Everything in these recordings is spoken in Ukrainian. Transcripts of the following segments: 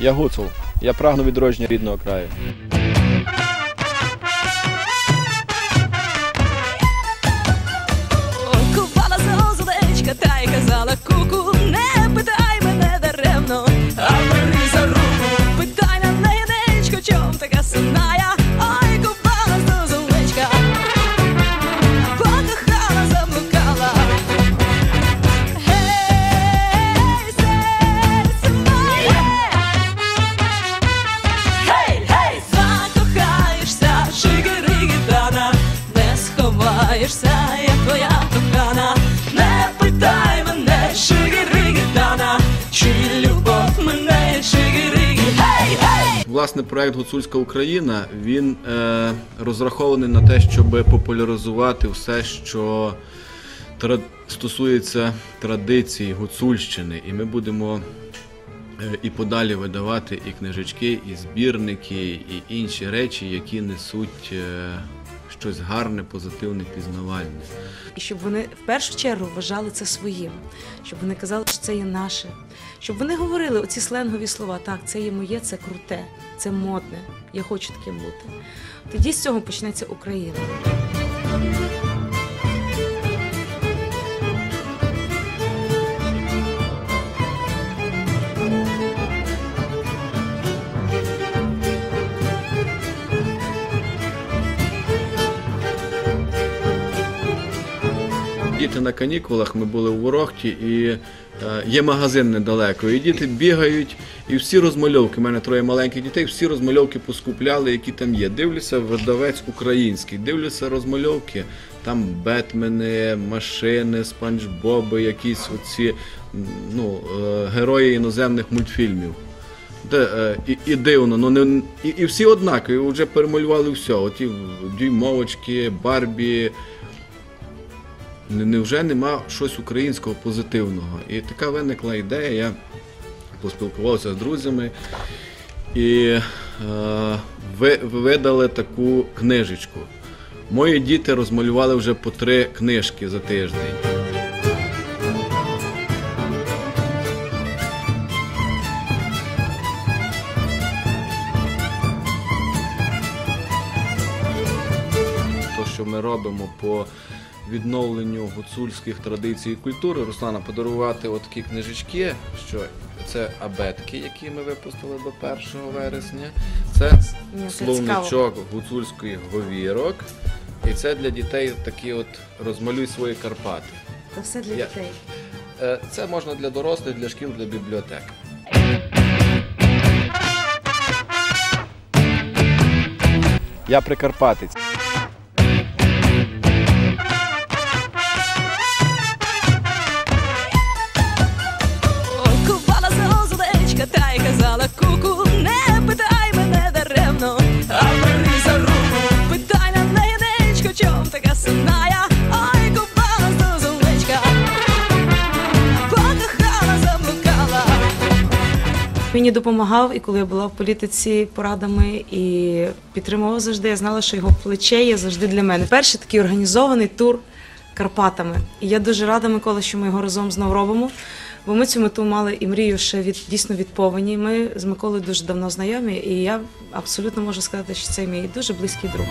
Я гуцул. Я прагну відродження рідного краю. Власне, проект Гуцульська Україна він е, розрахований на те, щоб популяризувати все, що тра- стосується традицій Гуцульщини. І ми будемо е, і подалі видавати і книжечки, і збірники, і інші речі, які несуть е, щось гарне, позитивне, пізнавальне. І щоб вони в першу чергу вважали це своїм, щоб вони казали, що це є наше, щоб вони говорили оці сленгові слова. Так, це є моє, це круте, це модне. Я хочу таким бути. Тоді з цього почнеться Україна. Діти на канікулах, ми були у Ворохті, і е, є магазин недалеко. І діти бігають, і всі розмальовки. У мене троє маленьких дітей, всі розмальовки поскупляли, які там є. Дивлюся, видавець український, дивлюся розмальовки. Там Бетмени, машини, спанч Боби, якісь оці ну, е, герої іноземних мультфільмів. Де, е, і, і дивно, ну не і, і всі однакові, вже перемалювали все. Оті дюймовочки, Барбі. Не- Невже нема щось українського позитивного? І така виникла ідея. Я поспілкувався з друзями і е, ви, видали таку книжечку. Мої діти розмалювали вже по три книжки за тиждень. То, що ми робимо по відновленню гуцульських традицій і культури, Руслана, подарувати такі книжечки, що це абетки, які ми випустили до 1 вересня. Це Ні, словничок гуцульських говірок. І це для дітей такі от розмалюй свої Карпати. Це все для Я- дітей. Е, Це можна для дорослих, для шкіл, для бібліотек. Я прикарпатець. Мені допомагав, і коли я була в політиці порадами і підтримував завжди. Я знала, що його плече є завжди для мене. Перший такий організований тур Карпатами. І я дуже рада, Микола, що ми його разом знову робимо. Бо ми цю мету мали і мрію ще від дійсно від повені. Ми з Миколою дуже давно знайомі, і я абсолютно можу сказати, що це мій дуже близький друг.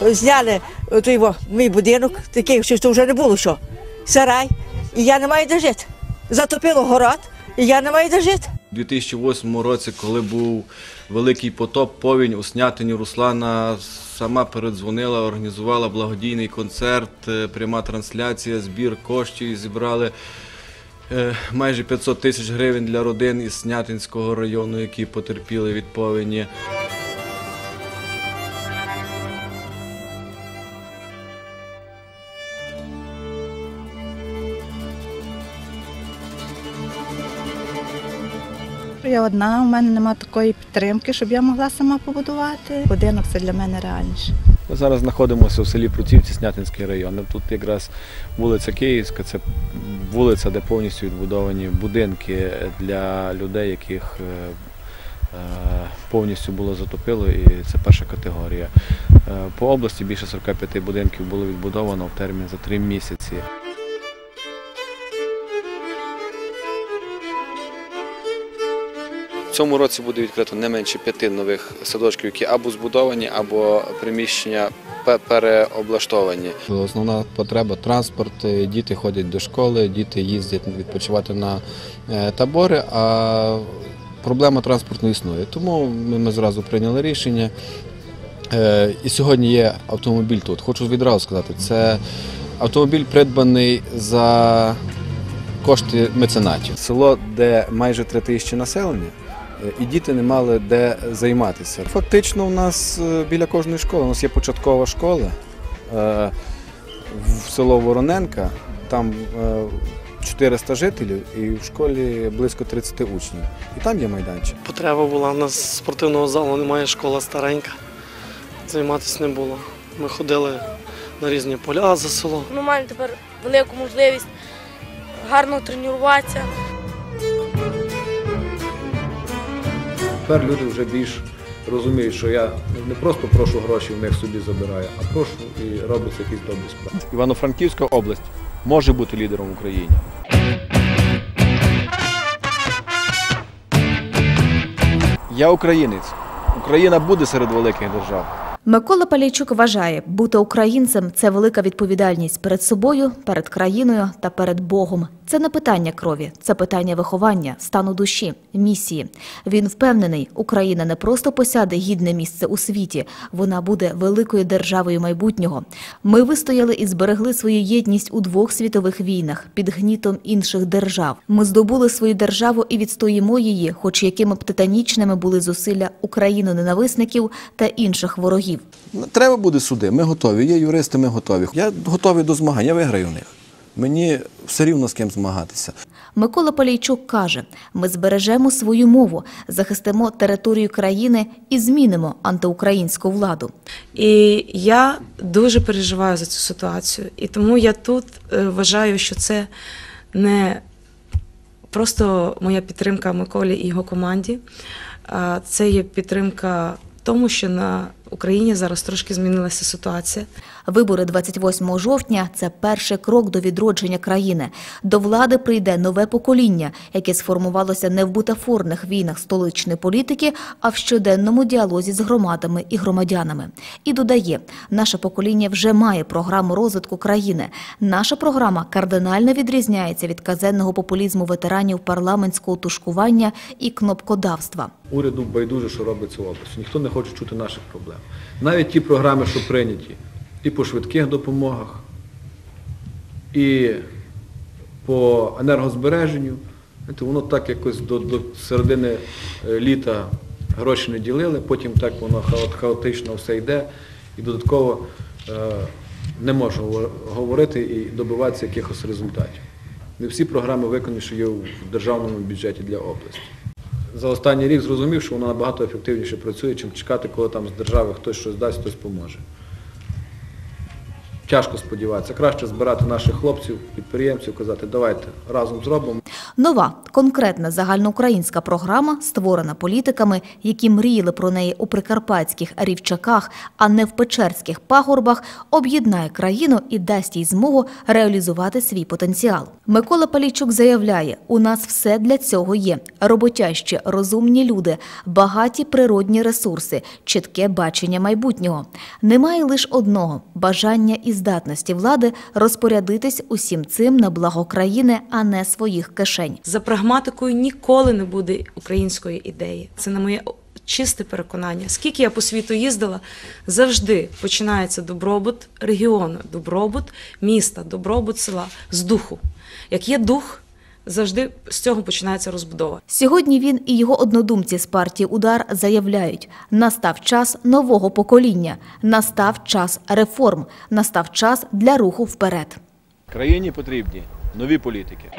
Зняли той мій будинок, такий, що вже не було що. Сарай, і я не маю де жити. Затопило город, і я не маю де жити. У 2008 році, коли був великий потоп, повінь у Снятині, Руслана сама передзвонила, організувала благодійний концерт, е, пряма трансляція, збір коштів зібрали е, майже 500 тисяч гривень для родин із Снятинського району, які потерпіли від повені. Я одна, у мене немає такої підтримки, щоб я могла сама побудувати. Будинок це для мене реальніше. Ми зараз знаходимося в селі Пруцівці, Снятинський район. Тут якраз вулиця Київська, це вулиця, де повністю відбудовані будинки для людей, яких е, е, повністю було затопило, і це перша категорія. Е, По області більше 45 будинків було відбудовано в термін за 3 місяці. Цьому році буде відкрито не менше п'яти нових садочків, які або збудовані, або приміщення переоблаштовані. Основна потреба транспорт. Діти ходять до школи, діти їздять відпочивати на е, табори. А проблема транспорту існує. Тому ми, ми зразу прийняли рішення. Е, І сьогодні є автомобіль тут. Хочу відразу сказати, це автомобіль придбаний за кошти меценатів. Село, де майже три тисячі населення, і діти не мали де займатися. Фактично, у нас е, біля кожної школи, у нас є початкова школа е, в село Вороненка, там е, 400 жителів і в школі близько 30 учнів. І там є майданчик. Потреба була, у нас спортивного залу немає, школа старенька. Займатися не було. Ми ходили на різні поля за село. Ми маємо тепер велику можливість гарно тренуватися. Тепер люди вже більш розуміють, що я не просто прошу гроші, в них собі забираю, а прошу і робиться якісь добрі справи. Івано-Франківська область може бути лідером в Україні. Я українець. Україна буде серед великих держав. Микола Палійчук вважає, бути українцем це велика відповідальність перед собою, перед країною та перед Богом. Це не питання крові, це питання виховання, стану душі, місії. Він впевнений, Україна не просто посяде гідне місце у світі, вона буде великою державою майбутнього. Ми вистояли і зберегли свою єдність у двох світових війнах під гнітом інших держав. Ми здобули свою державу і відстоїмо її, хоч якими б титанічними були зусилля Україну-ненависників та інших ворогів. Треба буде суди. Ми готові. Є юристи, ми готові. Я готовий до змагань, я виграю в них. Мені все рівно з ким змагатися. Микола Полійчук каже: ми збережемо свою мову, захистимо територію країни і змінимо антиукраїнську владу. І я дуже переживаю за цю ситуацію. І тому я тут е, вважаю, що це не просто моя підтримка Миколі і його команді, це є підтримка тому, що на Україні зараз трошки змінилася ситуація. Вибори 28 жовтня це перший крок до відродження країни. До влади прийде нове покоління, яке сформувалося не в бутафорних війнах столичної політики, а в щоденному діалозі з громадами і громадянами. І додає, наше покоління вже має програму розвитку країни. Наша програма кардинально відрізняється від казенного популізму ветеранів парламентського тушкування і кнопкодавства. Уряду байдуже, що робиться в області. Ніхто не хоче чути наших проблем. Навіть ті програми, що прийняті, і по швидких допомогах, і по енергозбереженню, воно так якось до, до середини е, літа гроші не ділили, потім так воно хаотично все йде, і додатково е, не можу говорити і добиватися якихось результатів. Не всі програми виконані, що є в державному бюджеті для області за останній рік зрозумів, що воно набагато ефективніше працює, чим чекати, коли там з держави хтось щось дасть, хтось поможе. Тяжко сподіватися. Краще збирати наших хлопців, підприємців, казати, давайте разом зробимо. Нова конкретна загальноукраїнська програма, створена політиками, які мріяли про неї у прикарпатських рівчаках, а не в печерських пагорбах, об'єднає країну і дасть їй змогу реалізувати свій потенціал. Микола Палійчук заявляє: у нас все для цього є: роботящі, розумні люди, багаті природні ресурси, чітке бачення майбутнього. Немає лише одного бажання і здатності влади розпорядитись усім цим на благо країни, а не своїх кишень. За прагматикою ніколи не буде української ідеї. Це на моє чисте переконання. Скільки я по світу їздила, завжди починається добробут регіону, добробут міста, добробут села з духу. Як є дух, завжди з цього починається розбудова. Сьогодні він і його однодумці з партії Удар заявляють: настав час нового покоління, настав час реформ, настав час для руху вперед. Країні потрібні нові політики.